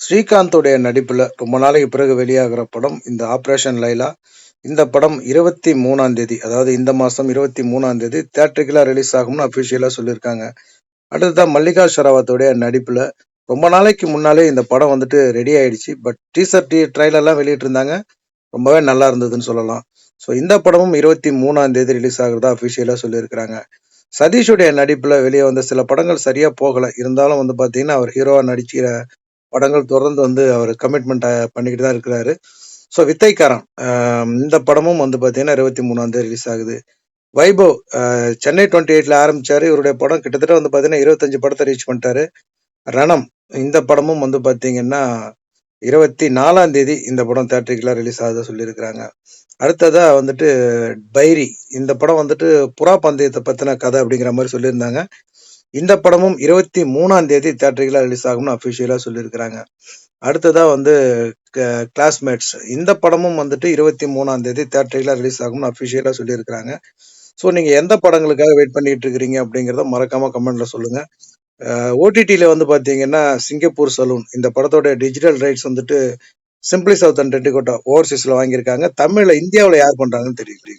ஸ்ரீகாந்தோடைய நடிப்புல ரொம்ப நாளைக்கு பிறகு வெளியாகிற படம் இந்த ஆப்ரேஷன் லைலா இந்த படம் இருபத்தி மூணாம் தேதி அதாவது இந்த மாசம் இருபத்தி மூணாம் தேதி தேட்டருக்குலாம் ரிலீஸ் ஆகும்னு அபிஷியலா சொல்லியிருக்காங்க. அடுத்ததான் மல்லிகா ஷராவத்தோடைய நடிப்புல ரொம்ப நாளைக்கு முன்னாலே இந்த படம் வந்துட்டு ரெடி ஆயிடுச்சு. பட் டீசர் டி ட்ரைலர்லாம் வெளியிட்டு இருந்தாங்க ரொம்பவே நல்லா இருந்ததுன்னு சொல்லலாம். ஸோ இந்த படமும் இருபத்தி மூணாம் தேதி ரிலீஸ் ஆகுறதா அஃபிஷியலாக சொல்லியிருக்கிறாங்க. சதீஷுடைய நடிப்பில் வெளியே வந்த சில படங்கள் சரியாக போகலை. இருந்தாலும் வந்து பார்த்தீங்கன்னா அவர் ஹீரோவாக நடிக்கிற படங்கள் தொடர்ந்து வந்து அவர் கமிட்மெண்ட் பண்ணிக்கிட்டு தான் இருக்கிறாரு. ஸோ வித்தைக்காரன் இந்த படமும் வந்து பார்த்தீங்கன்னா இருபத்தி மூணாம் தேதி ரிலீஸ் ஆகுது. வைபவ் சென்னை டுவெண்ட்டி எயிட்ல ஆரம்பிச்சாரு. இவருடைய படம் கிட்டத்தட்ட வந்து பார்த்தீங்கன்னா இருபத்தஞ்சு படத்தை ரீச் பண்ணிட்டாரு. ரணம் இந்த படமும் வந்து பார்த்தீங்கன்னா இருபத்தி நாலாம் தேதி இந்த படம் தேட்டருக்குலாம் ரிலீஸ் ஆகுதா சொல்லியிருக்கிறாங்க. அடுத்ததா வந்துட்டு பைரி இந்த படம் வந்துட்டு புறா பந்தயத்தை பற்றின கதை அப்படிங்கிற மாதிரி சொல்லியிருந்தாங்க. இந்த படமும் இருபத்தி மூணாம் தேதி தேட்டருக்குலாம் ரிலீஸ் ஆகும்னு அஃபிஷியலா சொல்லியிருக்கிறாங்க. அடுத்ததா வந்து கிளாஸ்மேட்ஸ் இந்த படமும் வந்துட்டு இருபத்தி மூணாம் தேதி தேட்டருக்குலாம் ரிலீஸ் ஆகும்னு அஃபிஷியலா சொல்லியிருக்கிறாங்க. ஸோ நீங்க எந்த படங்களுக்காக வெயிட் பண்ணிட்டு இருக்கிறீங்க அப்படிங்கிறத மறக்காம கமெண்ட்ல சொல்லுங்க. ஓடிடியில வந்து பாத்தீங்கன்னா சிங்கப்பூர் சலூன் இந்த படத்தோட டிஜிட்டல் ரைட்ஸ் வந்துட்டு சிம்பிளி சவுத் அண்ட் ரெட்டிகோட்டா ஓவர்சீஸ்ல வாங்கியிருக்காங்க. தமிழ்ல இந்தியாவில் யார் பண்றாங்கன்னு தெரியல